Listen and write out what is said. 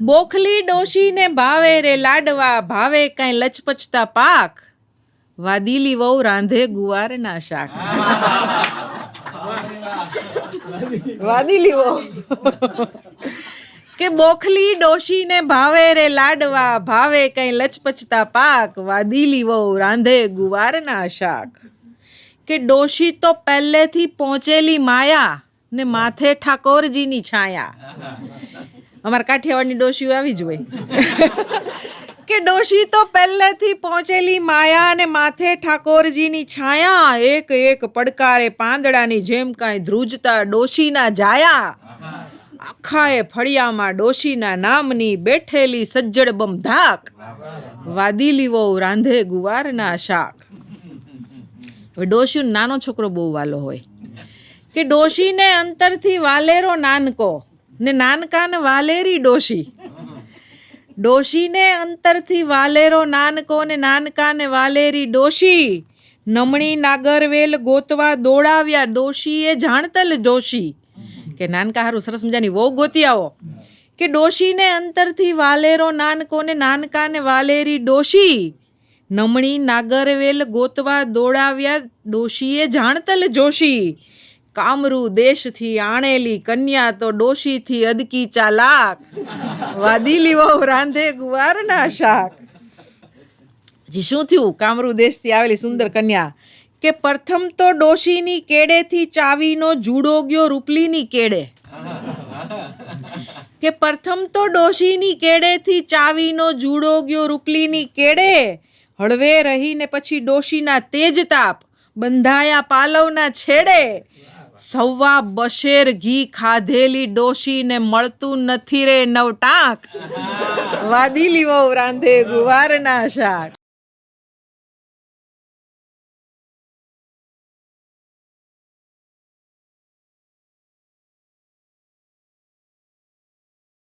બોખલી ડોશીને ભાવે રે લાડવા, ભાવે કાંઈ લચપચતા પાક. વાદીલી વહુ રાંધે ગુવારના શાક. વાદીલી વહુ. કે બોખલી ડોશીને ભાવે રે લાડવા, ભાવે કઈ લચપચતા પાક. વાદીલી વહુ રાંધે ગુવારના શાક. કે ડોશી તો પહેલેથી પહોંચેલી માયા ને માથે ઠાકોરજીની છાયા. અમારા કાઠિયાવાડની ડોશીઓ આવી જ હોય. કે ડોશી તો પહેલેથી પહોંચેલી માયા અને માથે ઠાકોરજીની છાયા, એક એક પડકારે પાંદડાની જેમ કાંઈ ધ્રુજતા ડોશીના જાયા. આખાએ ફળિયામાં ડોશીના નામની બેઠેલી સજ્જડ બમધાક. વાદી લીવો રાંધે ગુવારના શાક. હવે ડોશીનો નાનો છોકરો બહુ વાલો હોય. કે ડોશીને અંતરથી વાલેરો નાનકો. ને નાનકાન વાલેરી ડોશી. ડોશીને અંતરથી વાલેરો નાનકો ને નાનકાને વાલેરી ડોશી. નમણી નાગરવેલ ગોતવા દોડાવ્યા, ડોશીએ જાણતલ જોશી કે નાનકા હારું સરસ મજાની વહુ ગોતી આવો. કે ડોશીને અંતરથી વાલેરો નાનકો ને નાનકાને વાલેરી ડોશી. નમણી નાગરવેલ ગોતવા દોડાવ્યા, ડોશીએ જાણતલ જોશી કામરૂ દેશથી આણેલી કન્યા તો ડોશીથી અદકી ચાલાક વાદી લીવો રાંધે ગુવારના શાક. જી, શું થયું? કામરૂ દેશથી આવેલી સુંદર કન્યા કે પ્રથમ તો ડોશીની કેડેથી ચાવીનો જુડો ગયો રૂપલીની કેડે કે પ્રથમ તો ડોશીની કેડેથી ચાવીનો જુડો ગયો રૂપલીની કેડે હળવે રહીને પછી ડોશીના તેજ તાપ બંધાયા પાલવના છેડે. સવા બશેર ઘી ખાધેલી ડોશીને મળતું નથી રે નવટાંક. વાદી લીવો રાંધે ગુવારના શાક.